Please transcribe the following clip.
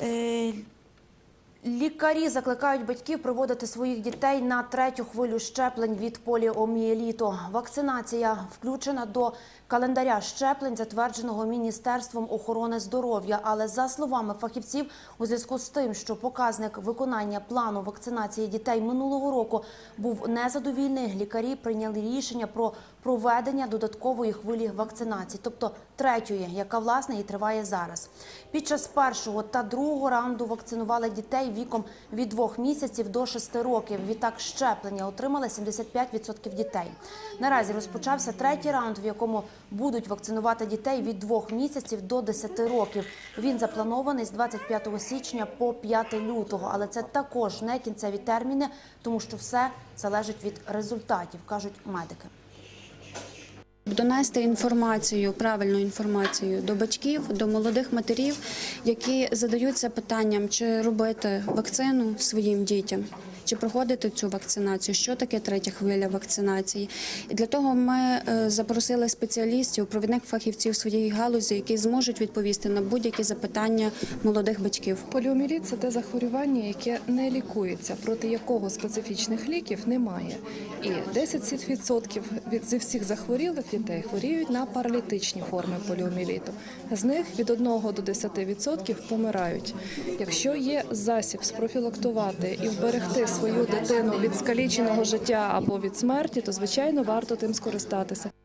E, Лікарі закликають батьків приводити своїх дітей на третю хвилю щеплень від поліомієліту. Вакцинація включена до календаря щеплень, затвердженого Міністерством охорони здоров'я. Але за словами фахівців, у зв'язку з тим, що показник виконання плану вакцинації дітей минулого року був незадовільний, лікарі прийняли рішення про проведення додаткової хвилі вакцинації, тобто третьої, яка власне і триває зараз. Під час першого та другого раунду вакцинували дітей віком від двох місяців до шести років. Відтак щеплення отримали 75% дітей. Наразі розпочався третій раунд, в якому будуть вакцинувати дітей від двох місяців до 10 років. Він запланований з 25 січня по 5 лютого, але це також не кінцеві терміни, тому що все залежить від результатів, кажуть медики. Донести інформацію, правильну інформацію до батьків, до молодих матерів, які задаються питанням, чи робити вакцину своїм дітям, чи проходити цю вакцинацію, що таке третя хвиля вакцинації. І для того ми е, запросили спеціалістів, провідних фахівців своєї галузі, які зможуть відповісти на будь-які запитання молодих батьків. Поліоміеліт – це те захворювання, яке не лікується, проти якого специфічних ліків немає. І 10% від зі всіх захворілих дітей хворіють на паралітичні форми поліоміеліту. З них від 1 до 10% помирають. Якщо є засіб спрофілактувати і вберегти свою дитину від скаліченого життя або від смерті, то звичайно варто тим скористатися.